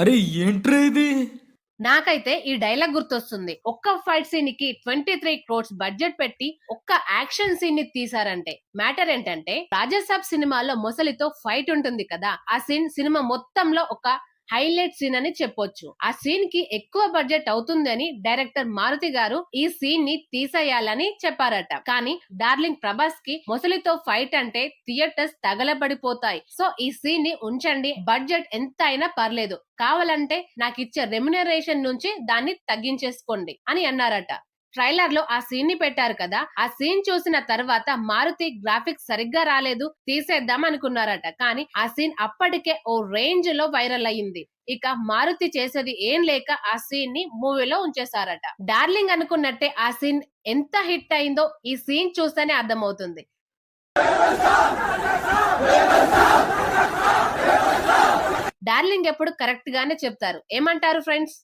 అరే ఏంట్రా ఇది? నాకైతే ఈ డైలాగ్ గుర్తొస్తుంది. ఒక్క ఫైట్ సీన్కి ట్వంటీ త్రీ క్రోడ్స్ బడ్జెట్ పెట్టి ఒక్క యాక్షన్ సీన్ని తీసారంటే మ్యాటర్ ఏంటంటే రాజసాబ్ సినిమాలో మొసలితో ఫైట్ ఉంటుంది కదా ఆ సీన్ సినిమా మొత్తంలో ఒక హైలైట్ సీన్ అని చెప్పొచ్చు. ఆ సీన్కి ఎక్కువ బడ్జెట్ అవుతుందని డైరెక్టర్ మారుతి గారు ఈ సీన్ని తీసేయాలని చెప్పారట. కానీ డార్లింగ్ ప్రభాస్కి మొసలితో ఫైట్ అంటే థియేటర్స్ తగలబడిపోతాయి. సో ఈ సీన్ని ఉంచండి. బడ్జెట్ ఎంత అయినా పర్లేదు. కావాలంటే నాకు ఇచ్చే రెమ్యునరేషన్ నుంచి దాన్ని తగ్గించేసుకోండి అని అన్నారట. ట్రైలర్లో ఆ సీన్ని పెట్టారు కదా. ఆ సీన్ చూసిన తర్వాత మారుతి గ్రాఫిక్స్ సరిగ్గా రాలేదు తీసేద్దాం అనుకున్నారట. కానీ ఆ సీన్ అప్పటికే ఓ రేంజ్లో వైరల్ అయ్యింది. ఇక మారుతి చేసేది ఏం లేక ఆ సీన్ని మూవీలో ఉంచేశారట. డార్లింగ్ అనుకున్నట్టే ఆ సీన్ ఎంత హిట్ అయిందో ఈ సీన్ చూస్తేనే అర్థమవుతుంది. డార్లింగ్ ఎప్పుడు కరెక్ట్ గానే చెప్తారు. ఏమంటారు ఫ్రెండ్స్